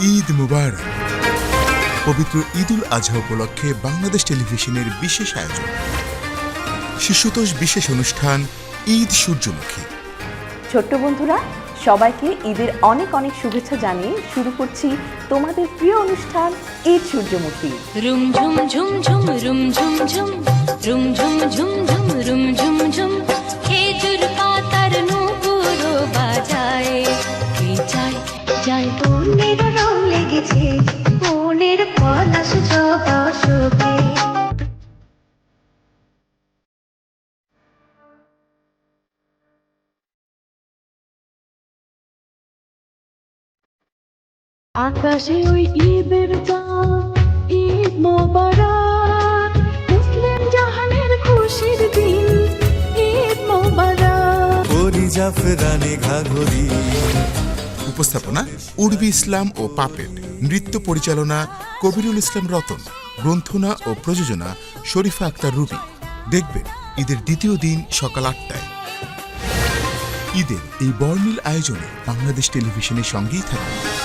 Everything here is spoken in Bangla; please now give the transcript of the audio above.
ঈদ মুবারক। পবিত্র ঈদুল আজহা উপলক্ষে বাংলাদেশ টেলিভিশনের বিশেষ আয়োজন। শিশুতোষ বিশেষ অনুষ্ঠান ঈদ সূর্যমুখী। ছোট্ট বন্ধুরা সবাইকে ঈদের অনেক অনেক শুভেচ্ছা জানিয়ে শুরু করছি তোমাদের প্রিয় অনুষ্ঠান ঈদ সূর্যমুখী। রুম ঝুম ঝুম ঝুম রুম ঝুম ঝুম রুম ঝুম ঝুম ঝুম রুম ঝুম ঝুম। খেজুর পাতার নুপুরো বাজায় কে চায় যায় মনের রং লেগেছে মনের আকাশে ওই ঈদের চাঁদ ঈদ মোবারক। মুসলিম জাহানের খুশির দিন ঈদ মোবারক। করি জাফরানে ঘাঘরি। উপস্থাপনা উর্বি ইসলাম ও পাপেট নৃত্য পরিচালনা কবিরুল ইসলাম রতন, গ্রন্থনা ও প্রযোজনা শরীফা আক্তার রুবি। দেখবেন ঈদের দ্বিতীয় দিন সকাল আটটায়। ঈদের এই বর্ণিল আয়োজনে বাংলাদেশ টেলিভিশনের সঙ্গেই থাকুন।